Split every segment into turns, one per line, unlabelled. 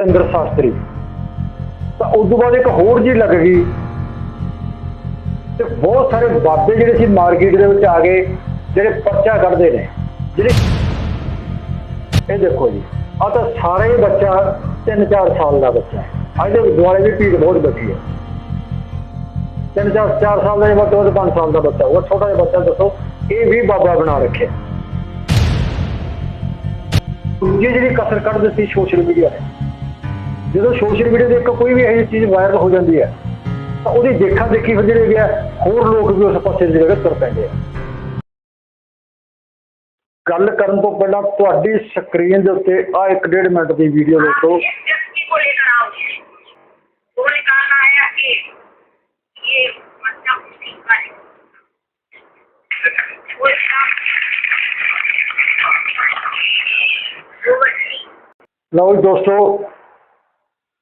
ਸਤਿੰਦਰ ਸ਼ਾਸਤਰੀ। ਤਾਂ ਉਸ ਤੋਂ ਬਾਅਦ ਇੱਕ ਹੋਰ ਜੀ ਲੱਗ ਗਈ। ਤੇ ਬਹੁਤ ਸਾਰੇ ਬਾਬੇ ਜਿਹੜੇ ਸੀ ਮਾਰਕੀਟ ਦੇ ਵਿੱਚ ਆ ਗਏ, ਜਿਹੜੇ ਪਰਚਾ ਕੱਢਦੇ ਨੇ। ਜਿਹੜੇ ਇਹ ਦੇਖੋ ਜੀ ਆ ਤਾਂ ਸਾਰਾ ਹੀ ਬੱਚਾ 3-4 ਸਾਲ ਦਾ ਬੱਚਾ ਅੱਜ ਦੇ ਦੁਆਲੇ ਵੀ ਭੀੜ ਬਹੁਤ ਬੱਚੀ ਹੈ। ਤਿੰਨ ਚਾਰ ਚਾਰ ਸਾਲ ਦਾ ਬੱਚਾ ਵੱਧ 5 ਸਾਲ ਦਾ ਬੱਚਾ ਉਹ ਛੋਟਾ ਜਿਹਾ ਬੱਚਾ ਦੱਸੋ, ਇਹ ਵੀ ਬਾਬਾ ਬਣਾ ਰੱਖਿਆ। ਦੂਜੀ ਜਿਹੜੀ ਕਸਰ ਕੱਢ ਦਿੱਤੀ ਸੋਸ਼ਲ ਮੀਡੀਆ ਨੇ। ਜਦੋਂ ਸੋਸ਼ਲ ਮੀਡੀਆ ਦੇ ਇੱਕ ਕੋਈ ਵੀ ਇਹੋ ਚੀਜ਼ ਵਾਇਰਲ ਹੋ ਜਾਂਦੀ ਹੈ ਤਾਂ ਉਹਦੀ ਦੇਖਾ ਦੇਖੀ ਫਿਰ ਜਿਹੜੇ ਗਿਆ ਹੋਰ ਲੋਕ ਵੀ ਉਸ ਪਾਸੇ ਜਿਹੜੇ ਤੁਰ ਪੈਂਦੇ ਆ ਗੱਲ ਕਰਨ ਤੋਂ ਪਹਿਲਾਂ ਤੁਹਾਡੀ ਸਕਰੀਨ ਦੇ ਉੱਤੇ ਆ ਇੱਕ ਡੇਢ ਮਿੰਟ ਦੀ ਵੀਡੀਓ ਦੇਖੋ
जिस व्यक्ति को लेकर आओगे वो निकालना है कि ये मतलब मुस्लिम का है वो इसका वो बच्ची
ਲਓ ਜੀ ਦੋਸਤੋ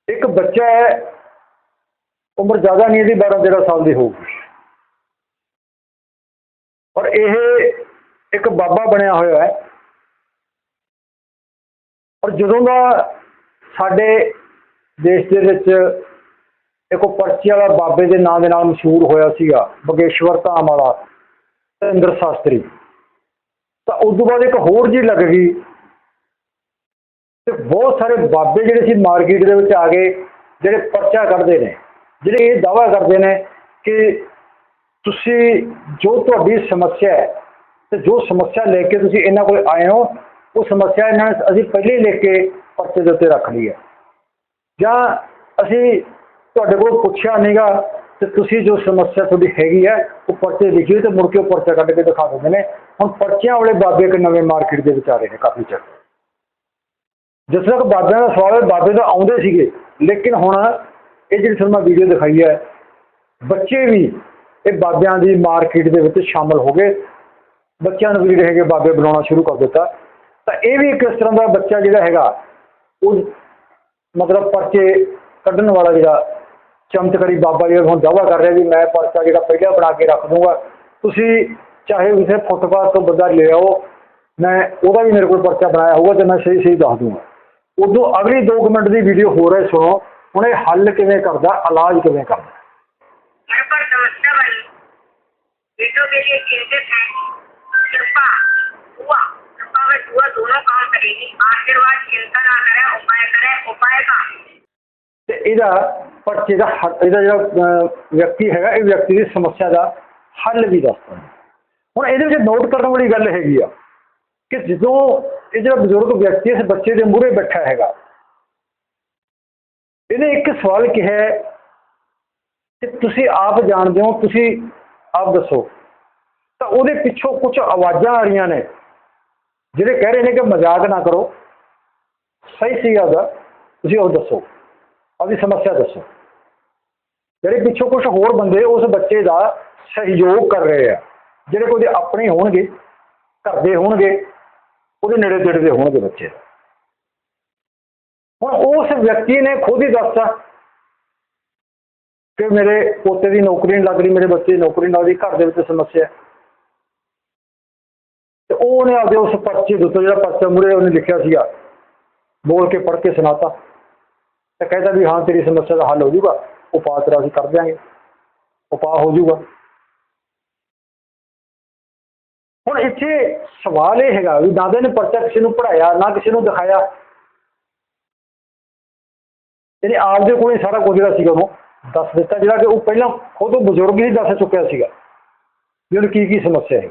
ਇੱਕ ਬੱਚਾ ਹੈ, ਉਮਰ ਜ਼ਿਆਦਾ ਨਹੀਂ ਇਹਦੀ 12 13 ਸਾਲ ਦੀ ਹੋਊਗੀ। ਔਰ ਇਹ ਇੱਕ ਬਾਬਾ ਬਣਿਆ ਹੋਇਆ ਹੈ। ਔਰ ਜਦੋਂ ਦਾ ਸਾਡੇ ਦੇਸ਼ ਦੇ ਵਿੱਚ ਇੱਕ ਉਹ ਪਰਚੀ ਵਾਲਾ ਬਾਬੇ ਦੇ ਨਾਂ ਦੇ ਨਾਲ ਮਸ਼ਹੂਰ ਹੋਇਆ ਸੀਗਾ, ਬਗੇਸ਼ਵਰ ਧਾਮ ਵਾਲਾ ਸਤਿੰਦਰ ਸ਼ਾਸਤਰੀ, ਤਾਂ ਉਸ ਤੋਂ ਬਾਅਦ ਇੱਕ ਹੋਰ ਜੀ ਲੱਗ ਗਈ। ਤੇ ਬਹੁਤ ਸਾਰੇ ਬਾਬੇ ਜਿਹੜੇ ਸੀ ਮਾਰਕੀਟ ਦੇ ਵਿੱਚ ਆ ਗਏ, ਜਿਹੜੇ ਪਰਚਾ ਕੱਢਦੇ ਨੇ, ਜਿਹੜੇ ਇਹ ਦਾਵਾ ਕਰਦੇ ਨੇ ਕਿ ਤੁਸੀਂ ਜੋ ਤੁਹਾਡੀ ਸਮੱਸਿਆ ਹੈ ਤੇ ਜੋ ਸਮੱਸਿਆ ਲੈ ਕੇ ਤੁਸੀਂ ਇਹਨਾਂ ਕੋਲ ਆਏ ਹੋ, ਉਹ ਸਮੱਸਿਆ ਇਹਨਾਂ ਨੇ ਅਸੀਂ ਪਹਿਲੇ ਹੀ ਲਿਖ ਕੇ ਪਰਚੇ ਦੇ ਉੱਤੇ ਰੱਖ ਲਈ ਹੈ। ਜਾਂ ਅਸੀਂ ਤੁਹਾਡੇ ਕੋਲ ਪੁੱਛਿਆ ਨਹੀਂਗਾ ਤੇ ਤੁਸੀਂ ਜੋ ਸਮੱਸਿਆ ਤੁਹਾਡੀ ਹੈਗੀ ਹੈ, ਉਹ ਪਰਚੇ ਲਿਖੀ ਤੇ ਮੁੜ ਕੇ ਉਹ ਪਰਚਾ ਕੱਢ ਕੇ ਦਿਖਾ ਦਿੰਦੇ ਨੇ। ਹੁਣ ਪਰਚਿਆਂ ਵਾਲੇ ਬਾਬੇ ਇੱਕ ਨਵੇਂ ਮਾਰਕੀਟ ਦੇ ਵਿੱਚ ਆ ਰਹੇ ਨੇ ਕਾਫੀ ਚਿਰ ਜਿਸ ਤੱਕ ਬਾਬਿਆਂ ਦਾ ਸਵਾਲ ਹੈ, ਬਾਬੇ ਤਾਂ ਆਉਂਦੇ ਸੀਗੇ, ਲੇਕਿਨ ਹੁਣ ਇਹ ਜਿਹੜੀ ਤੁਹਾਨੂੰ ਮੈਂ ਵੀਡੀਓ ਦਿਖਾਈ ਹੈ, ਬੱਚੇ ਵੀ ਇਹ ਬਾਬਿਆਂ ਦੀ ਮਾਰਕੀਟ ਦੇ ਵਿੱਚ ਸ਼ਾਮਲ ਹੋ ਗਏ। ਬੱਚਿਆਂ ਨੂੰ ਵੀ ਜਿਹੜੇ ਹੈਗੇ ਬਾਬੇ ਬਣਾਉਣਾ ਸ਼ੁਰੂ ਕਰ ਦਿੱਤਾ। ਤਾਂ ਇਹ ਵੀ ਇੱਕ ਇਸ ਤਰ੍ਹਾਂ ਦਾ ਬੱਚਾ ਜਿਹੜਾ ਹੈਗਾ, ਉਹ ਮਤਲਬ ਪਰਚੇ ਕੱਢਣ ਵਾਲਾ ਜਿਹੜਾ ਚਮਤਕਾਰੀ ਬਾਬਾ ਜਿਹੜਾ ਹੁਣ ਦਾਵਾ ਕਰ ਰਿਹਾ ਵੀ ਮੈਂ ਪਰਚਾ ਜਿਹੜਾ ਪਹਿਲਾਂ ਬਣਾ ਕੇ ਰੱਖ ਦੂੰਗਾ। ਤੁਸੀਂ ਚਾਹੇ ਕਿਸੇ ਫੁੱਟਪਾਥ ਤੋਂ ਬੰਦਾ ਲੈ ਆਓ, ਮੈਂ ਉਹਦਾ ਵੀ ਮੇਰੇ ਕੋਲ ਪਰਚਾ ਬਣਾਇਆ ਹੋਊਗਾ ਤੇ ਮੈਂ ਸਹੀ ਸਹੀ ਦੱਸ ਦੂੰਗਾ। ਉਦੋਂ ਅਗਲੀ 2 ਮਿੰਟ ਦੀ ਵੀਡੀਓ ਹੋ ਰਹੀ ਸੁਣੋ ਹੁਣ ਇਹ ਹੱਲ ਕਿਵੇਂ ਕਰਦਾ ਇਲਾਜ ਕਿਵੇਂ ਕਰਦਾ
घर पर समस्या बनी बेटों के लिए चिंतित है कृपा हुआ कृपा में हुआ दोनों काम करेगी आशीर्वाद चिंता ना करे उपाय करे उपाय का
ਤੇ ਇਹਦਾ ਪਰਚੇ ਦਾ ਹੱਲ- ਇਹਦਾ ਜਿਹੜਾ ਅਹ, ਵਿਅਕਤੀ ਹੈਗਾ ਇਹ ਵਿਅਕਤੀ ਦੀ ਸਮੱਸਿਆ ਦਾ ਹੱਲ ਵੀ ਦੱਸਦਾ ਹੈ। ਹੁਣ ਇਹਦੇ ਵਿੱਚ ਨੋਟ ਕਰਨ ਵਾਲੀ ਗੱਲ ਹੈਗੀ ਆ ਕਿ ਜਦੋਂ ਇਹ ਜਿਹੜਾ ਬਜ਼ੁਰਗ ਵਿਅਕਤੀ ਇਸ ਬੱਚੇ ਦੇ ਮੂਹਰੇ ਬੈਠਾ ਹੈਗਾ, ਇਹਨੇ ਇੱਕ ਸਵਾਲ ਕਿਹਾ ਕਿ ਤੁਸੀਂ ਆਪ ਜਾਣਦੇ ਹੋ, ਤੁਸੀਂ ਆਪ ਦੱਸੋ। ਤਾਂ ਉਹਦੇ ਪਿੱਛੋਂ ਕੁਝ ਆਵਾਜ਼ਾਂ ਆ ਰਹੀਆਂ ਨੇ, ਜਿਹੜੇ ਕਹਿ ਰਹੇ ਨੇ ਕਿ ਮਜ਼ਾਕ ਨਾ ਕਰੋ। ਸਹੀ ਸੀਗਾ ਉਹਦਾ ਤੁਸੀਂ ਉਹ ਦੱਸੋ ਆਪਣੀ ਸਮੱਸਿਆ ਦੱਸੋ। ਜਿਹੜੇ ਪਿੱਛੋਂ ਕੁਝ ਹੋਰ ਬੰਦੇ ਉਸ ਬੱਚੇ ਦਾ ਸਹਿਯੋਗ ਕਰ ਰਹੇ ਆ, ਜਿਹੜੇ ਕੋਈ ਆਪਣੇ ਹੋਣਗੇ, ਘਰ ਦੇ ਹੋਣਗੇ ਉਹਦੇ ਨੇੜੇ ਤੇੜੇ ਦੇ ਹੋਣਗੇ ਬੱਚੇ। ਹੁਣ ਉਸ ਵਿਅਕਤੀ ਨੇ ਖੁਦ ਹੀ ਦੱਸਤਾ ਕਿ ਮੇਰੇ ਪੋਤੇ ਦੀ ਨੌਕਰੀ ਨਹੀਂ ਲੱਗ ਰਹੀ, ਮੇਰੇ ਬੱਚੇ ਦੀ ਨੌਕਰੀ ਨਹੀਂ ਲੱਗ ਰਹੀ, ਘਰ ਦੇ ਵਿੱਚ ਸਮੱਸਿਆ। ਤੇ ਉਹਨੇ ਆਪਦੇ ਉਸ ਪਰਚੇ ਦੇ ਉੱਤੇ ਜਿਹੜਾ ਪਰਚਾ ਮੁਰੇ ਉਹਨੇ ਲਿਖਿਆ ਸੀਗਾ, ਬੋਲ ਕੇ ਪੜ੍ਹ ਕੇ ਸੁਣਾਤਾ। ਤੇ ਕਹਿੰਦਾ ਵੀ ਹਾਂ, ਤੇਰੀ ਸਮੱਸਿਆ ਦਾ ਹੱਲ ਹੋ ਜਾਊਗਾ, ਉਪਾਅ ਤੇਰਾ ਅਸੀਂ ਕਰ ਦਿਆਂਗੇ। ਉਪਾਅ ਹੋ ਜਾਊਗਾ। ਹੁਣ ਇੱਥੇ ਸਵਾਲ ਇਹ ਹੈਗਾ ਵੀ ਦਾਦੇ ਨੇ ਪਰਚਾ ਕਿਸੇ ਨੂੰ ਪੜਾਇਆ ਨਾ ਕਿਸੇ ਨੂੰ ਦਿਖਾਇਆ। ਇਹਨੇ ਆਪਦੇ ਕੋਲ ਸਾਰਾ ਕੁਝ ਜਿਹੜਾ ਸੀਗਾ ਉਹਨੂੰ ਦੱਸ ਦਿੱਤਾ, ਜਿਹੜਾ ਕਿ ਉਹ ਪਹਿਲਾਂ ਖੁਦ ਉਹ ਬਜ਼ੁਰਗ ਹੀ ਦੱਸ ਚੁੱਕਿਆ ਸੀਗਾ ਵੀ ਉਹਨੂੰ ਕੀ ਕੀ ਸਮੱਸਿਆ ਹੈ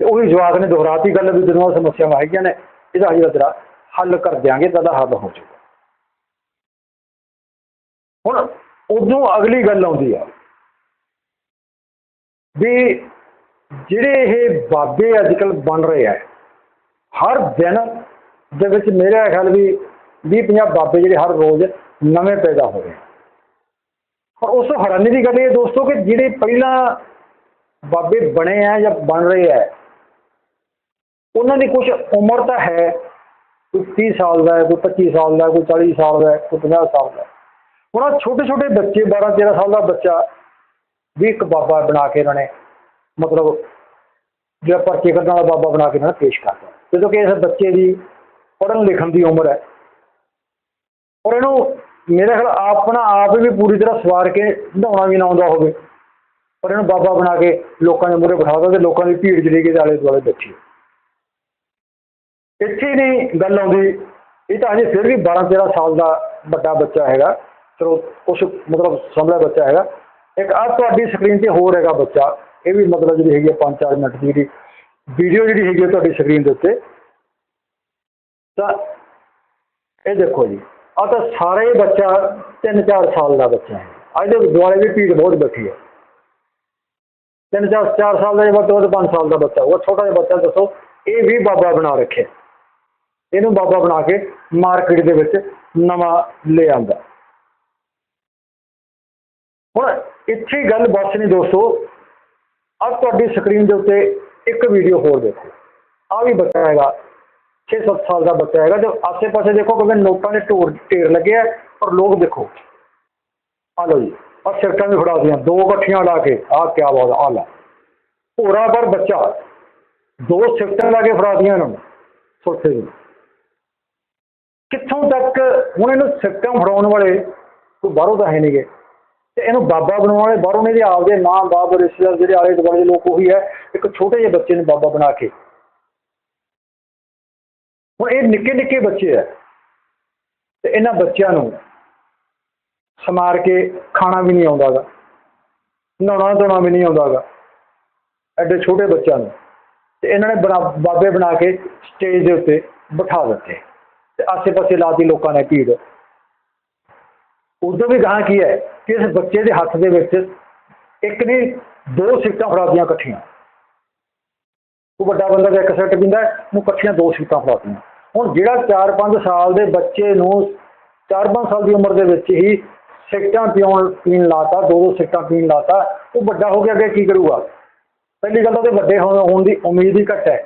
ਤੇ ਉਹੀ ਜਵਾਬ ਨੇ ਦੁਹਰਾਤੀ ਗੱਲ ਵੀ ਜਦੋਂ ਸਮੱਸਿਆਵਾਂ ਹੈਗੀਆਂ ਨੇ, ਇਹਦਾ ਜਿਹੜਾ ਤੇਰਾ ਹੱਲ ਕਰ ਦਿਆਂਗੇ ਤਾਂ ਦਾ ਹੱਲ ਹੋ ਜਾਊਗਾ। ਹੁਣ ਉਦੋਂ ਅਗਲੀ ਗੱਲ ਆਉਂਦੀ ਆ ਵੀ ਜਿਹੜੇ ਇਹ ਬਾਬੇ ਅੱਜ ਕੱਲ ਬਣ ਰਹੇ ਆ, ਹਰ ਦਿਨ ਦੇ ਵਿੱਚ ਮੇਰੇ ਖਿਆਲ ਵੀ 20 50 ਬਾਬੇ ਜਿਹੜੇ ਹਰ ਰੋਜ਼ ਨਵੇਂ ਪੈਦਾ ਹੋ ਰਹੇ ਆ ਉਸ ਤੋਂ ਹੈਰਾਨੀ ਦੀ ਗੱਲ ਇਹ ਦੋਸਤੋ ਕਿ ਜਿਹੜੇ ਪਹਿਲਾਂ ਬਾਬੇ ਬਣੇ ਆ ਜਾਂ ਬਣ ਰਹੇ ਆ, ਉਹਨਾਂ ਦੀ ਕੁਝ ਉਮਰ ਤਾਂ ਹੈ, ਕੋਈ 30 ਸਾਲ ਦਾ ਹੈ, ਕੋਈ 25 ਸਾਲ ਦਾ ਕੋਈ 40 ਸਾਲ ਦਾ ਕੋਈ 50 ਸਾਲ ਦਾ ਹੈ। ਹੁਣ ਛੋਟੇ ਛੋਟੇ ਬੱਚੇ 12 13 ਸਾਲ ਦਾ ਬੱਚਾ ਵੀ ਇੱਕ ਬਾਬਾ ਬਣਾ ਕੇ ਇਹਨਾਂ ਨੇ ਮਤਲਬ ਜਿਹੜਾ ਪਰਚੇ ਕੱਢਣ ਵਾਲਾ ਬਾਬਾ ਬਣਾ ਕੇ ਇਹਨਾਂ ਪੇਸ਼ ਕਰਦਾ ਜਦੋਂ ਕਿ ਇਸ ਬੱਚੇ ਦੀ ਪੜ੍ਹਨ ਲਿਖਣ ਦੀ ਉਮਰ ਹੈ। ਔਰ ਇਹਨੂੰ ਮੇਰੇ ਖਿਆਲ ਆਪਣਾ ਆਪ ਵੀ ਪੂਰੀ ਤਰ੍ਹਾਂ ਸਵਾਰ ਕੇ ਨਹਾਉਣਾ ਵੀ ਨਾ ਆਉਂਦਾ ਹੋਵੇ। ਪਰ ਇਹਨੂੰ ਬਾਬਾ ਬਣਾ ਕੇ ਲੋਕਾਂ ਦੇ ਮੂਹਰੇ ਬਿਠਾ ਦਿਓ ਤੇ ਲੋਕਾਂ ਦੀ ਭੀੜ ਜਿਹੜੀ ਕਿ ਆਲੇ ਦੁਆਲੇ ਬੈਠੀ ਇੱਥੇ ਨਹੀਂ ਗੱਲ ਆਉਂਦੀ। ਇਹ ਤਾਂ ਹਜੇ ਫਿਰ ਵੀ 12 13 ਸਾਲ ਦਾ ਵੱਡਾ ਬੱਚਾ ਹੈਗਾ। ਚਲੋ ਕੁਛ ਮਤਲਬ ਸਮਝਦਾ ਬੱਚਾ ਹੈਗਾ। ਇੱਕ ਆ ਤੁਹਾਡੀ ਸਕਰੀਨ ਤੇ ਹੋਰ ਹੈਗਾ ਬੱਚਾ। ਇਹ ਵੀ ਮਤਲਬ ਜਿਹੜੀ ਹੈਗੀ 5-4 ਮਿੰਟ ਦੀ ਜਿਹੜੀ ਵੀਡੀਓ ਜਿਹੜੀ ਹੈਗੀ ਆ ਤੁਹਾਡੀ ਸਕਰੀਨ ਦੇ ਉੱਤੇ। ਤਾਂ ਇਹ ਦੇਖੋ ਜੀ ਆ ਤਾਂ ਸਾਰੇ ਬੱਚਾ 3-4 ਸਾਲ ਦਾ ਬੱਚਾ ਹੈ। ਅੱਜ ਦੇ ਦੁਆਲੇ ਵੀ ਭੀੜ ਬਹੁਤ ਬੈਠੀ ਹੈ। ਤਿੰਨ ਚਾਰ ਚਾਰ ਸਾਲ ਦਾ ਬੱਚਾ ਉਹ 5 ਸਾਲ ਦਾ ਬੱਚਾ ਉਹ ਛੋਟਾ ਜਿਹਾ ਬੱਚਾ ਦੱਸੋ, ਇਹ ਵੀ ਬਾਬਾ ਬਣਾ ਰੱਖਿਆ। ਇਹਨੂੰ ਬਾਬਾ ਬਣਾ ਕੇ ਮਾਰਕੀਟ ਦੇ ਵਿੱਚ ਨਵਾਂ ਲੈ ਆਂਦਾ ਹੁਣ ਇੱਥੇ ਗੱਲ ਬਸ ਨਹੀਂ ਦੋਸਤੋ ਆ ਤੁਹਾਡੀ ਸਕਰੀਨ ਦੇ ਉੱਤੇ ਇੱਕ ਵੀਡੀਓ ਹੋਰ ਦੇਖੋ। ਆ ਵੀ ਬੱਚਾ ਹੈਗਾ 6-7 ਸਾਲ ਦਾ ਬੱਚਾ ਹੈਗਾ, ਜੋ ਆਸੇ-ਪਾਸੇ ਦੇਖੋ ਕਿਉਂਕਿ ਨੋਟਾਂ ਦੇ ਢੋਰ, ਢੇਰ ਲੱਗੇ ਆ ਔਰ ਲੋਕ ਦੇਖੋ। ਆ ਲਓ ਜੀ ਆ ਸਿਰਕਾਂ ਵੀ ਫੜਾ ਦੀਆਂ ਦੋ ਇਕੱਠੀਆਂ ਲਾ ਕੇ ਆ ਕਿਆ ਬਾਤ ਆ ਲੈ। ਭੋਰਾ ਪਰ ਬੱਚਾ, ਦੋ ਸਿਫਟਾਂ ਲਾ ਕੇ ਫੜਾ ਦੀਆਂ ਇਹਨਾਂ ਨੂੰ, ਸੁਰਖੇ ਨੂੰ ਕਿੱਥੋਂ ਤੱਕ ਹੁਣ ਇਹਨੂੰ ਸਿਫਟਾਂ ਫੜਾਉਣ ਵਾਲੇ ਕੋਈ ਬਾਹਰੋਂ ਤਾਂ ਹੈ ਨਹੀਂਗੇ ਤੇ ਇਹਨੂੰ ਬਾਬਾ ਬਣਾਉਣ ਵਾਲੇ ਬਾਹਰੋਂ ਨਹੀਂ ਦੇ ਆਪਦੇ ਮਾਂ, ਬਾਪ, ਰਿਸ਼ਤੇਦਾਰ ਜਿਹੜੇ ਆਲੇ ਦੁਆਲੇ ਦੇ ਲੋਕ ਉਹੀ ਹੈ, ਇੱਕ ਛੋਟੇ ਜਿਹੇ ਬੱਚੇ ਨੂੰ ਬਾਬਾ ਬਣਾ ਕੇ। ਹੁਣ ਇਹ ਨਿੱਕੇ ਨਿੱਕੇ ਬੱਚੇ ਹੈ ਤੇ ਇਹਨਾਂ ਬੱਚਿਆਂ ਨੂੰ ਸਮਾਰ ਕੇ ਖਾਣਾ ਵੀ ਨਹੀਂ ਆਉਂਦਾਗਾ ਨਹਾਉਣਾ ਧੋਣਾ ਵੀ ਨਹੀਂ ਆਉਂਦਾਗਾ ਐਡੇ ਛੋਟੇ ਬੱਚਿਆਂ ਨੂੰ। ਤੇ ਇਹਨਾਂ ਨੇ ਬਣਾ, ਬਾਬੇ ਬਣਾ ਕੇ ਸਟੇਜ ਦੇ ਉੱਤੇ ਬਿਠਾ ਦਿੱਤੇ, ਤੇ ਆਸੇ-ਪਾਸੇ ਲਾਤੀ ਲੋਕਾਂ ਨੇ ਭੀੜ। ਉਦੋਂ ਵੀ ਗਾਂ ਕੀ ਹੈ ਕਿ ਇਸ ਬੱਚੇ ਦੇ ਹੱਥ ਦੇ ਵਿੱਚ ਇੱਕ ਨਹੀਂ, ਦੋ ਸਿੱਟਾਂ ਫੜਾਦੀਆਂ ਇਕੱਠੀਆਂ। ਉਹ ਵੱਡਾ ਬੰਦਾ ਤਾਂ ਇੱਕ ਸੈੱਟ ਪੀਂਦਾ ਨੂੰ ਇਕੱਠੀਆਂ ਦੋ ਸੀਟਾਂ ਫੜਾਤੀਆਂ। ਹੁਣ ਜਿਹੜਾ 4-5 ਸਾਲ ਦੇ ਬੱਚੇ ਨੂੰ 4-5 ਸਾਲ ਦੀ ਉਮਰ ਦੇ ਵਿੱਚ ਹੀ ਸਿੱਟਾਂ ਪੀਉਣ ਪੀਣ ਲਾਤਾ, ਦੋ ਦੋ ਸਿੱਟਾਂ ਪੀਣ ਲਾਤਾ, ਉਹ ਵੱਡਾ ਹੋ ਕੇ ਅੱਗੇ ਕੀ ਕਰੂਗਾ? ਪਹਿਲੀ ਗੱਲ ਤਾਂ ਉਹਦੇ ਵੱਡੇ ਹੋਣ ਹੋਣ ਦੀ ਉਮੀਦ ਹੀ ਘੱਟ ਹੈ।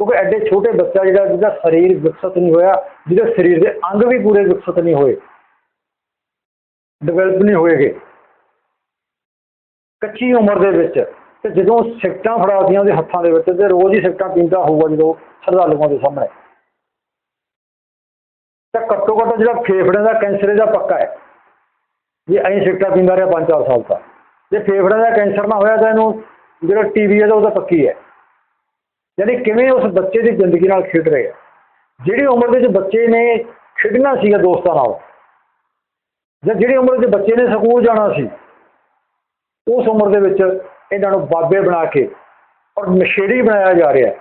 ਕਿਉਂਕਿ ਐਡੇ ਛੋਟੇ ਬੱਚਾ ਜਿਹੜਾ, ਜਿਹਦਾ ਸਰੀਰ ਵਿਕਸਿਤ ਨਹੀਂ ਹੋਇਆ, ਜਿਹਦੇ ਸਰੀਰ ਦੇ ਅੰਗ ਵੀ ਪੂਰੇ ਵਿਕਸਿਤ ਨਹੀਂ ਹੋਏ ਡਿਵੈਲਪ ਨਹੀਂ ਹੋਏਗੇ। ਕੱਚੀ ਉਮਰ ਦੇ ਵਿੱਚ ਤੇ ਜਦੋਂ ਸਿਕਟਾਂ ਫੜਾਦੀਆਂ ਉਹਦੇ ਹੱਥਾਂ ਦੇ ਵਿੱਚ ਤੇ ਰੋਜ਼ ਹੀ ਸਿੱਟਾਂ ਪੀਂਦਾ ਹੋਊਗਾ ਜਦੋਂ ਸ਼ਰਧਾਲੂਆਂ ਦੇ ਸਾਹਮਣੇ। ਤਾਂ ਘੱਟੋ ਘੱਟ ਜਿਹੜਾ ਫੇਫੜਿਆਂ ਦਾ ਕੈਂਸਰ ਇਹਦਾ ਪੱਕਾ ਹੈ। ਜੇ ਐਂ ਸਿੱਟਾਂ ਪੀਂਦਾ ਰਿਹਾ 5-4 ਸਾਲ ਤੱਕ ਜੇ ਫੇਫੜਿਆਂ ਦਾ ਕੈਂਸਰ ਨਾ ਹੋਇਆ ਤਾਂ ਇਹਨੂੰ ਜਿਹੜਾ ਟੀਵੀ ਹੈ ਤਾਂ ਉਹਦਾ ਪੱਕੀ ਹੈ। ਯਾਨੀ ਕਿਵੇਂ ਉਸ ਬੱਚੇ ਦੀ ਜ਼ਿੰਦਗੀ ਨਾਲ ਖੇਡ ਰਹੇ ਆ ਜਿਹੜੀ ਉਮਰ ਦੇ ਵਿੱਚ ਬੱਚੇ ਨੇ ਖੇਡਣਾ ਸੀਗਾ ਦੋਸਤਾਂ ਨਾਲ ਜਾਂ ਜਿਹੜੀ ਉਮਰ ਦੇ ਬੱਚੇ ਨੇ ਸਕੂਲ ਜਾਣਾ ਸੀ, ਉਸ ਉਮਰ ਦੇ ਵਿੱਚ ਇਹਨਾਂ ਨੂੰ ਬਾਬੇ ਬਣਾ ਕੇ ਔਰ ਨਸ਼ੇੜੀ ਬਣਾਇਆ ਜਾ ਰਿਹਾ ਹੈ।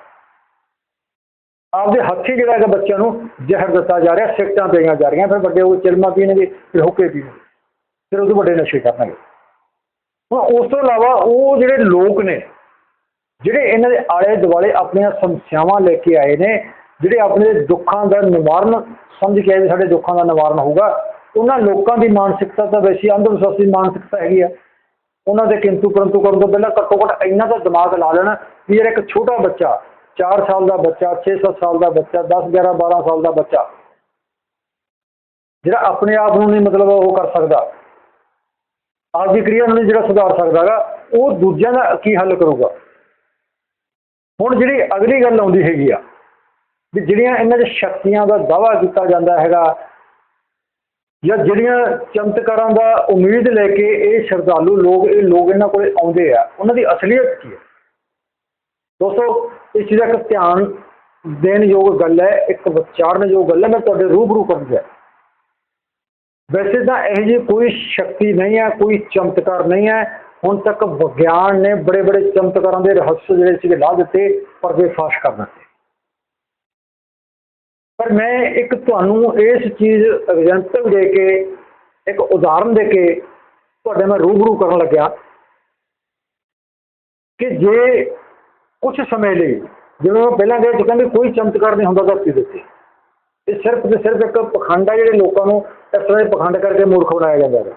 ਆਪਦੇ ਹੱਥੀ ਜਿਹੜਾ ਹੈਗਾ ਬੱਚਿਆਂ ਨੂੰ ਜ਼ਹਿਰ ਦਿੱਤਾ ਜਾ ਰਿਹਾ ਸਿੱਟਾਂ ਪਈਆਂ ਜਾ ਰਹੀਆਂ, ਫਿਰ ਵੱਡੇ ਉਹ ਚਿਲਮਾ ਪੀਣਗੇ, ਫਿਰ ਹੁੱਕੇ ਪੀਣਗੇ, ਫਿਰ ਉਹ ਤੋਂ ਵੱਡੇ ਨਸ਼ੇ ਕਰਨਗੇ। ਹੁਣ ਉਸ ਤੋਂ ਇਲਾਵਾ ਉਹ ਜਿਹੜੇ ਲੋਕ ਨੇ, ਜਿਹੜੇ ਇਹਨਾਂ ਦੇ ਆਲੇ ਦੁਆਲੇ ਆਪਣੀਆਂ ਸਮੱਸਿਆਵਾਂ ਲੈ ਕੇ ਆਏ ਨੇ, ਜਿਹੜੇ ਆਪਣੇ ਦੁੱਖਾਂ ਦਾ ਨਿਵਾਰਨ ਸਮਝ ਕੇ ਆਏ ਵੀ ਸਾਡੇ ਦੁੱਖਾਂ ਦਾ ਨਿਵਾਰਨ ਹੋਊਗਾ ਉਹਨਾਂ ਲੋਕਾਂ ਦੀ ਮਾਨਸਿਕਤਾ ਤਾਂ ਵੈਸੀ ਅੰਧ ਵਿਸ਼ਵਾਸੀ ਮਾਨਸਿਕਤਾ ਹੈਗੀ ਆ। ਉਹਨਾਂ ਦੇ ਕਿੰਤੂ ਪਰੰਤੂ ਕਰਨ ਤੋਂ ਪਹਿਲਾਂ ਘੱਟੋ ਘੱਟ ਇੰਨਾ ਤਾਂ ਦਿਮਾਗ ਲਾ ਲੈਣਾ ਵੀ ਯਾਰ ਇੱਕ ਛੋਟਾ ਬੱਚਾ 4 ਸਾਲ ਦਾ ਬੱਚਾ 6-7 ਸਾਲ ਦਾ ਬੱਚਾ 10 11 12 ਸਾਲ ਦਾ ਬੱਚਾ, ਜਿਹੜਾ ਆਪਣੇ ਆਪ ਨੂੰ ਨਹੀਂ ਮਤਲਬ ਉਹ ਕਰ ਸਕਦਾ ਆਪਦੀ ਕਿਰਿਆ ਨੂੰ ਨਹੀਂ ਜਿਹੜਾ ਸੁਧਾਰ ਸਕਦਾਗਾ ਉਹ ਦੂਜਿਆਂ ਦਾ ਕੀ ਹੱਲ ਕਰੂਗਾ? ਹੁਣ ਜਿਹੜੀ ਅਗਲੀ ਗੱਲ ਆਉਂਦੀ ਹੈਗੀ ਆ, ਵੀ ਜਿਹੜੀਆਂ ਇਹਨਾਂ ਦੇ ਸ਼ਕਤੀਆਂ ਦਾ ਦਾਵਾ ਕੀਤਾ ਜਾਂਦਾ ਹੈਗਾ ਜਾਂ ਜਿਹੜੀਆਂ ਚਮਤਕਾਰਾਂ ਦਾ ਉਮੀਦ ਲੈ ਕੇ ਇਹ ਸ਼ਰਧਾਲੂ ਲੋਕ, ਇਹ ਲੋਕ ਇਹਨਾਂ ਕੋਲੇ ਆਉਂਦੇ ਆ, ਉਹਨਾਂ ਦੀ ਅਸਲੀਅਤ ਕੀ ਹੈ? ਦੋਸਤੋ, ਇਸ ਚੀਜ਼ ਦਾ ਇੱਕ ਧਿਆਨ ਦੇਣ ਯੋਗ ਗੱਲ ਹੈ, ਇੱਕ ਵਿਚਾਰਨ ਯੋਗ ਗੱਲ ਹੈ, ਮੈਂ ਤੁਹਾਡੇ ਰੂਬਰੂ ਕਰੂੰਗਾ। ਵੈਸੇ ਤਾਂ ਇਹ ਜੀ ਕੋਈ ਸ਼ਕਤੀ ਨਹੀਂ ਹੈ, ਕੋਈ ਚਮਤਕਾਰ ਨਹੀਂ ਹੈ। ਹੁਣ ਤੱਕ ਵਿਗਿਆਨ ਨੇ ਬੜੇ ਬੜੇ ਚਮਤਕਾਰਾਂ ਦੇ ਰਹੱਸ ਜਿਹੜੇ ਸੀਗੇ ਲਾ ਦਿੱਤੇ ਪਰਦੇ ਫਾਸ਼ ਕਰ ਦਿੱਤੇ। ਪਰ ਮੈਂ ਇੱਕ ਤੁਹਾਨੂੰ ਇਸ ਚੀਜ਼ ਐਗਜ਼ਾਮਪਲ ਦੇ ਕੇ, ਇੱਕ ਉਦਾਹਰਨ ਦੇ ਕੇ ਤੁਹਾਡੇ ਨਾਲ ਰੂਬਰੂ ਕਰਨ ਲੱਗਿਆ ਕਿ ਜੇ ਕੁਝ ਸਮੇਂ ਲਈ, ਜਿਵੇਂ ਮੈਂ ਪਹਿਲਾਂ ਕਹਿ ਚੁੱਕਾ ਕੋਈ ਚਮਤਕਾਰ ਨਹੀਂ ਹੁੰਦਾ ਧਰਤੀ ਦੇ ਉੱਤੇ। ਇਹ ਸਿਰਫ ਤੇ ਸਿਰਫ ਇੱਕ ਪਖੰਡ ਹੈ ਜਿਹੜੇ ਲੋਕਾਂ ਨੂੰ ਇਸ ਤਰ੍ਹਾਂ ਦੇ ਪਖੰਡ ਕਰਕੇ ਮੂਰਖ ਬਣਾਇਆ ਜਾਂਦਾ ਹੈ।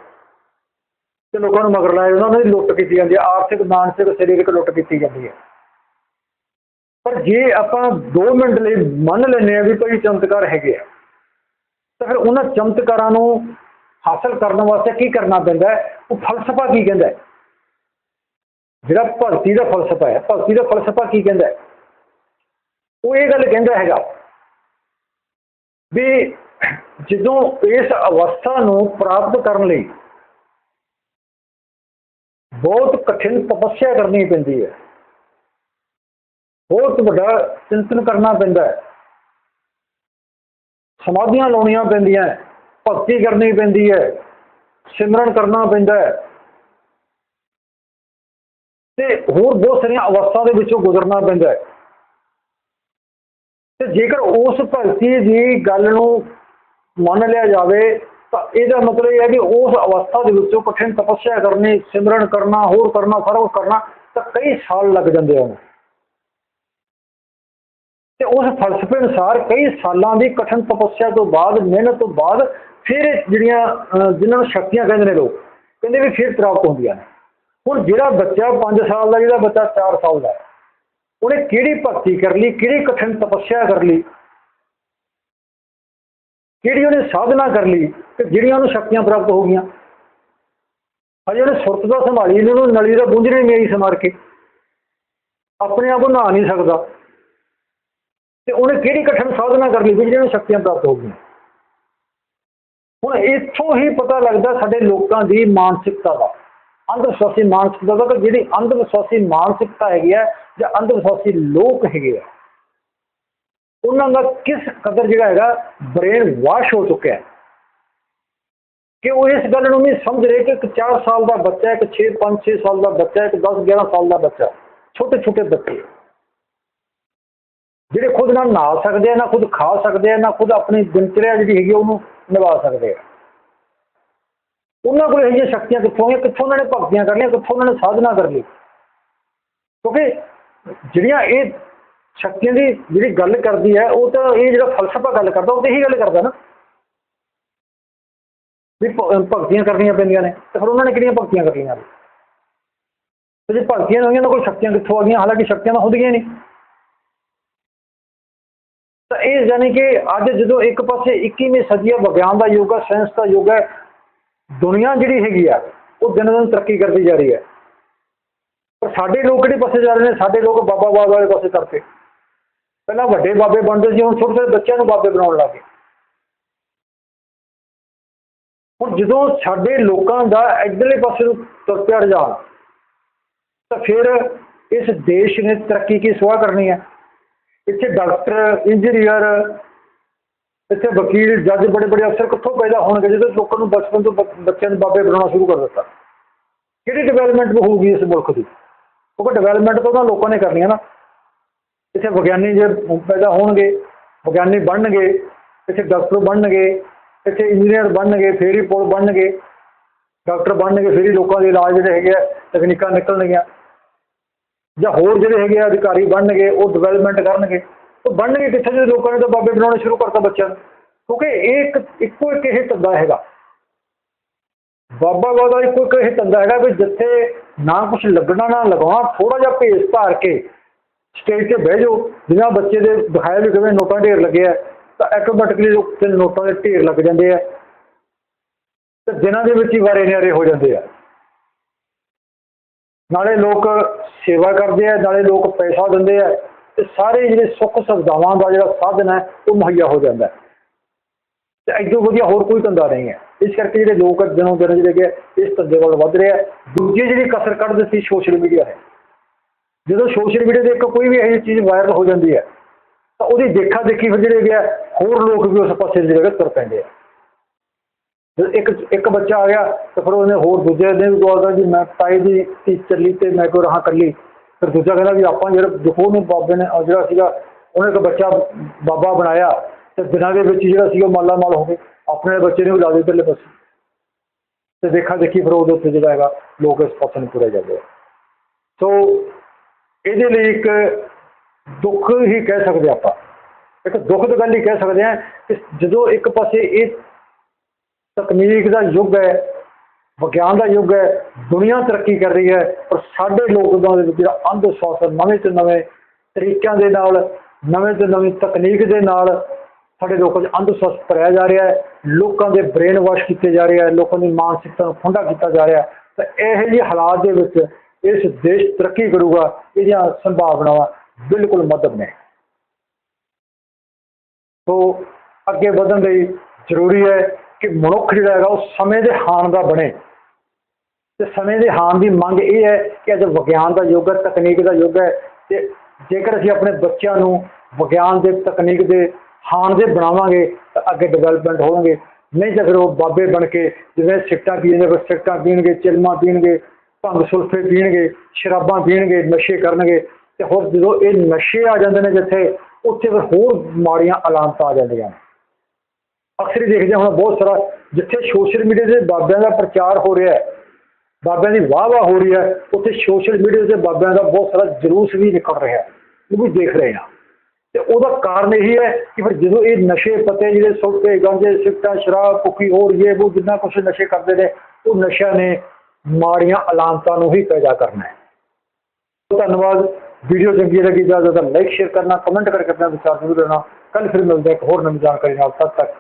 ਤੇ ਲੋਕਾਂ ਨੂੰ ਮਗਰ ਲਾਇਆ ਜਾਂਦਾ, ਉਹਨਾਂ ਦੀ ਲੁੱਟ ਕੀਤੀ ਜਾਂਦੀ ਹੈ, ਆਰਥਿਕ, ਮਾਨਸਿਕ, ਸਰੀਰਕ ਲੁੱਟ ਕੀਤੀ ਜਾਂਦੀ ਹੈ। ਪਰ ਜੇ ਆਪਾਂ 2 ਮਿੰਟ ਲਈ ਮੰਨ ਲੈਂਦੇ ਆ ਵੀ ਕੋਈ ਚਮਤਕਾਰ ਹੈਗੇ ਆ, ਤਾਂ ਫਿਰ ਉਹਨਾਂ ਚਮਤਕਾਰਾਂ ਨੂੰ ਹਾਸਲ ਕਰਨ ਵਾਸਤੇ ਕੀ ਕਰਨਾ ਪੈਂਦਾ ਉਹ ਫਲਸਫਾ ਕੀ ਕਹਿੰਦਾ ਜਿਹੜਾ ਭਗਤੀ ਦਾ ਫਲਸਫਾ ਹੈ, ਭਗਤੀ ਦਾ ਫਲਸਫਾ ਕੀ ਕਹਿੰਦਾ ਉਹ ਇਹ ਗੱਲ ਕਹਿੰਦਾ ਹੈਗਾ ਵੀ ਜਦੋਂ ਇਸ ਅਵਸਥਾ ਨੂੰ ਪ੍ਰਾਪਤ ਕਰਨ ਲਈ ਬਹੁਤ ਕਠਿਨ ਤਪੱਸਿਆ ਕਰਨੀ ਪੈਂਦੀ ਹੈ। ਬਹੁਤ ਵੱਡਾ ਚਿੰਤਨ ਕਰਨਾ ਪੈਂਦਾ ਹੈ। ਸਮਾਧੀਆਂ ਲਾਉਣੀਆਂ ਪੈਂਦੀਆਂ ਭਗਤੀ ਕਰਨੀ ਪੈਂਦੀ ਹੈ, ਸਿਮਰਨ ਕਰਨਾ ਪੈਂਦਾ ਹੈ। ਤੇ ਹੋਰ ਬਹੁਤ ਸਾਰੀਆਂ ਅਵਸਥਾ ਦੇ ਵਿੱਚੋਂ ਗੁਜ਼ਰਨਾ ਪੈਂਦਾ ਹੈ। ਤੇ ਜੇਕਰ ਉਸ ਭਗਤੀ ਦੀ ਗੱਲ ਨੂੰ ਮੰਨ ਲਿਆ ਜਾਵੇ, ਤਾਂ ਇਹਦਾ ਮਤਲਬ ਇਹ ਹੈ ਕਿ ਉਸ ਅਵਸਥਾ ਦੇ ਵਿੱਚੋਂ ਕਠਿਨ ਤਪੱਸਿਆ ਕਰਨੀ, ਸਿਮਰਨ ਕਰਨਾ, ਹੋਰ ਕਰਨਾ, ਸਾਰਾ ਕੁਝ ਕਰਨਾ, ਤਾਂ ਕਈ ਸਾਲ ਲੱਗ ਜਾਂਦੇ ਹਨ। ਤੇ ਉਸ ਫਲਸਫੇ ਅਨੁਸਾਰ ਕਈ ਸਾਲਾਂ ਦੀ ਕਠਿਨ ਤਪੱਸਿਆ ਤੋਂ ਬਾਅਦ ਮਿਹਨਤ ਤੋਂ ਬਾਅਦ ਫਿਰ ਇਹ ਜਿਹੜੀਆਂ ਅਹ, ਜਿਨ੍ਹਾਂ ਨੂੰ ਸ਼ਕਤੀਆਂ ਕਹਿੰਦੇ ਨੇ ਲੋਕ ਕਹਿੰਦੇ ਵੀ ਫਿਰ ਪ੍ਰਾਪਤ ਹੁੰਦੀਆਂ ਨੇ। ਹੁਣ ਜਿਹੜਾ ਬੱਚਾ 5 ਸਾਲ ਦਾ ਜਿਹੜਾ ਬੱਚਾ 4 ਸਾਲ ਦਾ ਉਹਨੇ ਕਿਹੜੀ ਭਗਤੀ ਕਰ ਲਈ ਕਿਹੜੀ ਕਠਿਨ ਤਪੱਸਿਆ ਕਰ ਲਈ ਕਿਹੜੀ ਉਹਨੇ ਸਾਧਨਾ ਕਰ ਲਈ ਕਿ ਜਿਹੜੀਆਂ ਉਹਨੂੰ ਸ਼ਕਤੀਆਂ ਪ੍ਰਾਪਤ ਹੋ ਗਈਆਂ। ਹਜੇ ਉਹਨੇ ਸੁਰਤ ਦਾ ਸੰਭਾਲੀ ਉਹਨੂੰ ਨਲੀ ਦਾ ਬੁੰਝ ਨਹੀਂ ਆਈ ਸਮਾਰ ਕੇ। ਆਪਣੇ ਆਪ ਉਹ ਨਹਾ ਨਹੀਂ ਸਕਦਾ। ਤੇ ਉਹਨੇ ਕਿਹੜੀ ਕਠਿਨ ਸਾਧਨਾ ਕਰ ਲਈ ਵੀ ਜਿਹੜੀਆਂ ਨੂੰ ਸ਼ਕਤੀਆਂ ਪ੍ਰਾਪਤ ਹੋ ਗਈਆਂ? ਹੁਣ ਇੱਥੋਂ ਹੀ ਪਤਾ ਲੱਗਦਾ ਸਾਡੇ ਲੋਕਾਂ ਦੀ ਮਾਨਸਿਕਤਾ ਦਾ। ਅੰਧ ਵਿਸ਼ਵਾਸੀ ਮਾਨਸਿਕਤਾ ਦਾ, ਕਿ ਜਿਹੜੀ ਅੰਧ ਵਿਸ਼ਵਾਸੀ ਮਾਨਸਿਕਤਾ ਹੈਗੀ ਹੈ ਜਾਂ ਅੰਧ ਵਿਸ਼ਵਾਸੀ ਲੋਕ ਹੈਗੇ ਆ, ਉਹਨਾਂ ਦਾ ਕਿਸ ਕਦਰ ਜਿਹੜਾ ਹੈਗਾ ਬ੍ਰੇਨ ਵਾਸ਼ ਹੋ ਚੁੱਕਿਆ ਹੈ। ਕਿ ਉਹ ਇਸ ਗੱਲ ਨੂੰ ਨਹੀਂ ਸਮਝ ਰਹੇ ਕਿ ਇੱਕ 4 ਸਾਲ ਦਾ ਬੱਚਾ ਇੱਕ 6 5 6 ਸਾਲ ਦਾ ਬੱਚਾ ਇੱਕ 10 11 ਸਾਲ ਦਾ ਬੱਚਾ ਛੋਟੇ ਛੋਟੇ ਬੱਚੇ। ਜਿਹੜੇ ਖੁਦ ਨਾਲ ਨਹਾ ਸਕਦੇ ਆ, ਨਾ ਖੁਦ ਖਾ ਸਕਦੇ ਆ, ਨਾ ਖੁਦ ਆਪਣੀ ਦਿਨਚਰਿਆ ਜਿਹੜੀ ਹੈਗੀ ਆ ਉਹਨੂੰ ਨਿਭਾ ਸਕਦੇ ਆ। ਉਹਨਾਂ ਕੋਲ ਇਹ ਜਿਹੀਆਂ ਸ਼ਕਤੀਆਂ ਕਿੱਥੋਂ ਆਈਆਂ ਕਿੱਥੋਂ ਉਹਨਾਂ ਨੇ ਭਗਤੀਆਂ ਕਰ ਲਈਆਂ ਕਿੱਥੋਂ ਉਹਨਾਂ ਨੇ ਸਾਧਨਾ ਕਰ ਲਈ ਕਿਉਂਕਿ ਜਿਹੜੀਆਂ ਇਹ ਸ਼ਕਤੀਆਂ ਦੀ ਜਿਹੜੀ ਗੱਲ ਕਰਦੀ ਹੈ, ਉਹ ਤਾਂ ਇਹ ਜਿਹੜਾ ਫਲਸਫਾ ਗੱਲ ਕਰਦਾ, ਉਹ ਤੇ ਇਹੀ ਗੱਲ ਕਰਦਾ ਨਾ। ਵੀ ਭਗਤੀਆਂ ਕਰਨੀਆਂ ਪੈਂਦੀਆਂ ਨੇ, ਤੇ ਫਿਰ ਉਹਨਾਂ ਨੇ ਕਿਹੜੀਆਂ ਭਗਤੀਆਂ ਕਰਨੀਆਂ ਨੇ? ਤੇ ਜੇ ਭਗਤੀਆਂ ਹੋਈਆਂ ਉਹਨਾਂ ਕੋਲ ਸ਼ਕਤੀਆਂ ਕਿੱਥੋਂ ਆ ਗਈਆਂ? ਹਾਲਾਂਕਿ ਸ਼ਕਤੀਆਂ ਤਾਂ ਹੁੰਦੀਆਂ ਹੀ ਨਹੀਂ। ਤਾਂ ਇਹ ਯਾਨੀ ਕਿ ਅੱਜ ਜਦੋਂ ਇੱਕ ਪਾਸੇ 21ਵੀਂ ਸਦੀ ਆ ਵਿਗਿਆਨ ਦਾ ਯੁੱਗ ਆ ਸਾਇੰਸ ਦਾ ਯੁੱਗ ਹੈ ਦੁਨੀਆ ਜਿਹੜੀ ਹੈਗੀ ਆ, ਉਹ ਦਿਨ ਦਿਨ ਤਰੱਕੀ ਕਰਦੀ ਜਾ ਰਹੀ ਹੈ। ਪਰ ਸਾਡੇ ਲੋਕ ਕਿਹੜੇ ਪਾਸੇ ਜਾ ਰਹੇ ਨੇ? ਸਾਡੇ ਲੋਕ ਬਾਬਾ ਬਾਬਾ ਵਾਲੇ ਪਾਸੇ ਕਰਕੇ ਪਹਿਲਾਂ ਵੱਡੇ ਬਾਬੇ ਬਣਦੇ ਸੀ, ਹੁਣ ਛੋਟੇ ਛੋਟੇ ਬੱਚਿਆਂ ਨੂੰ ਬਾਬੇ ਬਣਾਉਣ ਲੱਗੇ ਹੁਣ ਜਦੋਂ ਸਾਡੇ ਲੋਕਾਂ ਦਾ ਇੱਧਰਲੇ ਪਾਸੇ ਨੂੰ ਤੁਰ ਪਿਆ ਰੁਝਾਨ, ਤਾਂ ਫਿਰ ਇਸ ਦੇਸ਼ ਨੇ ਤਰੱਕੀ ਕੀ ਸਵਾਹ ਕਰਨੀ ਹੈ? ਇੱਥੇ ਡਾਕਟਰ, ਇੰਜੀਨੀਅਰ, ਇੱਥੇ ਵਕੀਲ, ਜੱਜ ਬੜੇ ਬੜੇ ਅਫਸਰ ਕਿੱਥੋਂ ਪੈਦਾ ਹੋਣਗੇ ਜਦੋਂ ਲੋਕਾਂ ਨੂੰ ਬਚਪਨ ਤੋਂ ਬ- ਬੱਚਿਆਂ ਨੂੰ ਬਾਬੇ ਬਣਾਉਣਾ ਸ਼ੁਰੂ ਕਰ ਦਿੱਤਾ। ਕਿਹੜੀ ਡਿਵੈਲਪਮੈਂਟ ਹੋਊਗੀ ਇਸ ਮੁਲਕ ਦੀ? ਕਿਉਂਕਿ ਡਿਵੈਲਪਮੈਂਟ ਤਾਂ ਉਹਨਾਂ ਲੋਕਾਂ ਨੇ ਕਰਨੀ ਹੈ ਨਾ। ਇੱਥੇ ਵਿਗਿਆਨੀ ਜੇ ਪੈਦਾ ਹੋਣਗੇ, ਵਿਗਿਆਨੀ ਬਣਨਗੇ, ਇੱਥੇ ਡਾਕਟਰ ਬਣਨਗੇ, ਇੱਥੇ ਇੰਜੀਨੀਅਰ ਬਣਨਗੇ, ਫੇਰ ਹੀ ਪੁਲ ਬਣਨਗੇ। ਡਾਕਟਰ ਬਣਨਗੇ, ਫੇਰ ਹੀ ਲੋਕਾਂ ਦੇ ਇਲਾਜ ਜਿਹੜੇ ਹੈਗੇ ਆ, ਤਕਨੀਕਾਂ ਨਿਕਲਣਗੀਆਂ। ਜਾਂ ਹੋਰ ਜਿਹੜੇ ਹੈਗੇ ਆ ਅਧਿਕਾਰੀ ਬਣਨਗੇ, ਉਹ ਡਿਵੈਲਪਮੈਂਟ ਕਰਨਗੇ। ਉਹ ਬਣਨਗੇ ਕਿੱਥੇ ਜੇ ਲੋਕਾਂ ਨੇ ਤਾਂ ਬਾਬੇ ਬਣਾਉਣੇ ਸ਼ੁਰੂ ਕਰਤਾ ਬੱਚਿਆਂ ਨੂੰ। ਕਿਉਂਕਿ ਇਹ ਇੱਕ, ਇੱਕੋ ਇੱਕ ਇਹ ਧੰਦਾ ਹੈਗਾ। ਬਾਬਾ ਬਾਬਾ ਇੱਕੋ ਇੱਕ ਇਹ ਧੰਦਾ ਹੈਗਾ ਵੀ ਜਿੱਥੇ ਨਾ ਕੁਝ ਲੱਗਣਾ, ਨਾ ਲਗਾਉਣਾ ਥੋੜਾ ਜਿਹਾ ਭੇਸ ਭਾਰ ਕੇ ਸਟੇਜ ਤੇ ਬਹਿ ਜਾਓ। ਜਿਨ੍ਹਾਂ ਬੱਚੇ ਦੇ ਦਿਖਾਇਆ ਵੀ ਕਿਵੇਂ ਨੋਟਾਂ ਢੇਰ ਲੱਗੇ ਆ, ਤਾਂ ਆਟੋਮੈਟਿਕਲੀ ਉੱਤੇ ਨੋਟਾਂ ਦੇ ਢੇਰ ਲੱਗ ਜਾਂਦੇ ਆ। ਤੇ ਦਿਨਾਂ ਦੇ ਵਿੱਚ ਹੀ ਵਾਰੇ ਨਿਆਰੇ ਹੋ ਜਾਂਦੇ ਆ। ਨਾਲੇ ਲੋਕ ਸੇਵਾ ਕਰਦੇ ਆ, ਨਾਲੇ ਲੋਕ ਪੈਸਾ ਦਿੰਦੇ ਆ ਤੇ ਸਾਰੇ ਜਿਹੜੇ ਸੁੱਖ ਸੁਵਿਧਾਵਾਂ ਦਾ ਜਿਹੜਾ ਸਾਧਨ ਹੈ, ਉਹ ਮੁਹੱਈਆ ਹੋ ਜਾਂਦਾ ਹੈ। ਤੇ ਐਦੋਂ ਵਧੀਆ ਹੋਰ ਕੋਈ ਧੰਦਾ ਨਹੀਂ ਹੈ। ਇਸ ਕਰਕੇ ਜਿਹੜੇ ਲੋਕ ਦਿਨੋਂ ਦਿਨ ਜਿਹੜੇ ਕਿ ਇਸ ਧੰਦੇ ਵੱਲ ਵੱਧ ਰਹੇ ਆ। ਦੂਜੀ ਜਿਹੜੀ ਕਸਰ ਕੱਢਦੇ ਸੀ, ਸੋਸ਼ਲ ਮੀਡੀਆ ਹੈ। ਜਦੋਂ ਸੋਸ਼ਲ ਮੀਡੀਆ ਤੇ ਇੱਕ ਕੋਈ ਵੀ ਇਹੋ ਜਿਹੀ ਚੀਜ਼ ਵਾਇਰਲ ਹੋ ਜਾਂਦੀ ਹੈ, ਤਾਂ ਉਹਦੀ ਦੇਖਾ ਦੇਖੀ ਫਿਰ ਜਿਹੜੇ ਗਿਆ ਹੋਰ ਲੋਕ ਵੀ ਉਸ ਪਾਸੇ ਜਿਹੜੇ ਹੈਗੇ ਤੁਰ ਪੈਂਦੇ ਆ। ਇੱਕ ਇੱਕ ਬੱਚਾ ਆ ਗਿਆ ਤਾਂ ਫਿਰ ਉਹਨੇ ਹੋਰ ਦੂਜੇ ਨੇ ਵੀ ਬੋਲਦਾ ਜੀ ਮੈਂ ਤਾਈ ਦੀ ਧੀ ਚੱਲੀ ਤੇ ਮੈਂ ਕੋ ਰਹਾ ਕੱਲੀ ਫਿਰ ਦੂਜਾ ਕਹਿੰਦਾ ਵੀ ਆਪਾਂ ਜਿਹੜਾ ਦੇਖੋ ਨੇ ਬਾਬੇ ਨੇ ਉਹ ਜਿਹੜਾ ਸੀਗਾ, ਉਹਨੇ ਇੱਕ ਬੱਚਾ ਬਾਬਾ ਬਣਾਇਆ ਤੇ ਦਿਨਾਂ ਦੇ ਵਿੱਚ ਜਿਹੜਾ ਸੀਗਾ ਮਾਲਾ ਮਾਲ ਹੋ ਗਏ। ਆਪਣੇ ਬੱਚੇ ਨੇ ਵੀ ਲਾ ਦੇ ਪਹਿਲੇ ਪਾਸੇ। ਤੇ ਦੇਖਾ ਦੇਖੀ ਫਿਰ ਉਹਦੇ ਉੱਤੇ ਜਿਹੜਾ ਹੈਗਾ, ਲੋਕ ਇਸ ਪਾਸੇ ਨੂੰ ਤੁਰੇ ਜਾਂਦੇ ਆ। ਸੋ ਇਹਦੇ ਲਈ ਇੱਕ ਦੁੱਖ ਹੀ ਕਹਿ ਸਕਦੇ ਆਪਾਂ। ਇੱਕ ਦੁੱਖ ਦੀ ਗੱਲ ਹੀ ਕਹਿ ਸਕਦੇ ਹਾਂ ਕਿ ਜਦੋਂ ਇੱਕ ਪਾਸੇ ਇਹ ਤਕਨੀਕ ਦਾ ਯੁੱਗ ਹੈ, ਵਿਗਿਆਨ ਦਾ ਯੁੱਗ ਹੈ, ਦੁਨੀਆ ਤਰੱਕੀ ਕਰ ਰਹੀ ਹੈ, ਪਰ ਸਾਡੇ ਲੋਕਾਂ ਦੇ ਵਿੱਚ ਜਿਹੜਾ ਅੰਧ ਵਿਸ਼ਵਾਸ ਨਵੇਂ ਤੋਂ ਨਵੇਂ ਤਰੀਕਿਆਂ ਦੇ ਨਾਲ, ਨਵੇਂ ਤੋਂ ਨਵੀਂ ਤਕਨੀਕ ਦੇ ਨਾਲ ਸਾਡੇ ਲੋਕਾਂ 'ਚ ਅੰਧ ਵਿਸ਼ਵਾਸ ਭਰਿਆ ਜਾ ਰਿਹਾ ਹੈ, ਲੋਕਾਂ ਦੇ ਬ੍ਰੇਨ ਵਾਸ਼ ਕੀਤੇ ਜਾ ਰਹੇ ਹੈ, ਲੋਕਾਂ ਦੀ ਮਾਨਸਿਕਤਾ ਨੂੰ ਖੁੰਡਾ ਕੀਤਾ ਜਾ ਰਿਹਾ ਹੈ। ਤਾਂ ਇਹੋ ਜਿਹੇ ਹਾਲਾਤ ਦੇ ਵਿੱਚ ਇਸ ਦੇਸ਼ ਤਰੱਕੀ ਕਰੂਗਾ, ਇਹਦੀਆਂ ਸੰਭਾਵਨਾਵਾਂ ਬਿਲਕੁਲ ਮੱਧਮ ਨੇ। ਸੋ ਅੱਗੇ ਵਧਣ ਲਈ ਜ਼ਰੂਰੀ ਹੈ ਕਿ ਮਨੁੱਖ ਜਿਹੜਾ ਹੈਗਾ ਉਹ ਸਮੇਂ ਦੇ ਹਾਣ ਦਾ ਬਣੇ। ਤੇ ਸਮੇਂ ਦੇ ਹਾਣ ਦੀ ਮੰਗ ਇਹ ਹੈ ਕਿ ਅੱਜ ਵਿਗਿਆਨ ਦਾ ਯੁੱਗ ਹੈ, ਤਕਨੀਕ ਦਾ ਯੁੱਗ ਹੈ, ਤੇ ਜੇਕਰ ਅਸੀਂ ਆਪਣੇ ਬੱਚਿਆਂ ਨੂੰ ਵਿਗਿਆਨ ਦੇ, ਤਕਨੀਕ ਦੇ ਹਾਣ ਦੇ ਬਣਾਵਾਂਗੇ, ਤਾਂ ਅੱਗੇ ਡਿਵੈਲਪਮੈਂਟ ਹੋਣਗੇ। ਨਹੀਂ ਤਾਂ ਫਿਰ ਉਹ ਬਾਬੇ ਬਣ ਕੇ ਜਿਵੇਂ ਸਿੱਟਾਂ ਪੀਣਗੇ, ਫਿਰ ਸਿੱਟਾਂ ਪੀਣਗੇ, ਚਿਲਮਾਂ ਪੀਣਗੇ, ਭੰਗ ਸੁਲਫੇ ਪੀਣਗੇ, ਸ਼ਰਾਬਾਂ ਪੀਣਗੇ, ਨਸ਼ੇ ਕਰਨਗੇ। ਤੇ ਹੋਰ ਜਦੋਂ ਇਹ ਨਸ਼ੇ ਆ ਜਾਂਦੇ ਨੇ ਜਿੱਥੇ, ਉੱਥੇ ਫਿਰ ਹੋਰ ਮਾੜੀਆਂ ਅਲਾਮਤਾਂ ਆ ਜਾਂਦੀਆਂ ਨੇ। ਅਕਸਰ ਹੀ ਦੇਖਦੇ ਹਾਂ ਹੁਣ ਬਹੁਤ ਸਾਰਾ, ਜਿੱਥੇ ਸੋਸ਼ਲ ਮੀਡੀਆ ਤੇ ਬਾਬਿਆਂ ਦਾ ਪ੍ਰਚਾਰ ਹੋ ਰਿਹਾ ਹੈ, ਬਾਬਿਆਂ ਦੀ ਵਾਹ ਵਾਹ ਹੋ ਰਹੀ ਹੈ, ਉੱਥੇ ਸੋਸ਼ਲ ਮੀਡੀਆ ਤੇ ਬਾਬਿਆਂ ਦਾ ਬਹੁਤ ਸਾਰਾ ਜਲੂਸ ਵੀ ਨਿਕਲ ਰਿਹਾ ਹੈ ਉਹ ਵੀ ਦੇਖ ਰਹੇ ਹਾਂ। ਤੇ ਉਹਦਾ ਕਾਰਨ ਇਹੀ ਹੈ ਕਿ ਫਿਰ ਜਦੋਂ ਇਹ ਨਸ਼ੇ ਪਤੇ ਜਿਹੜੇ ਸੁੱਟੇ, ਗਾਂਜੇ, ਸਿੱਟਾ, ਸ਼ਰਾਬ, ਭੁੱਖੀ ਹੋਰ ਇਹ ਉਹ ਜਿੰਨਾ ਕੁਛ ਨਸ਼ੇ ਕਰਦੇ ਨੇ, ਉਹ ਨਸ਼ਿਆਂ ਨੇ ਮਾੜੀਆਂ ਅਲਾਮਤਾਂ ਨੂੰ ਹੀ ਪੈਦਾ ਕਰਨਾ ਹੈ। ਧੰਨਵਾਦ। ਵੀਡੀਓ ਚੰਗੀ ਲੱਗੀ ਤਾਂ ਲਾਈਕ ਸ਼ੇਅਰ ਕਰਨਾ ਕਮੈਂਟ ਕਰਕੇ ਆਪਣਾ ਵਿਚਾਰ ਜ਼ਰੂਰ ਦੇਣਾ। ਕੱਲ ਫਿਰ ਮਿਲਦੇ ਇੱਕ ਹੋਰ ਨਵੀਂ ਜਾਣਕਾਰੀ ਨਾਲ। ਤਦ ਤੱਕ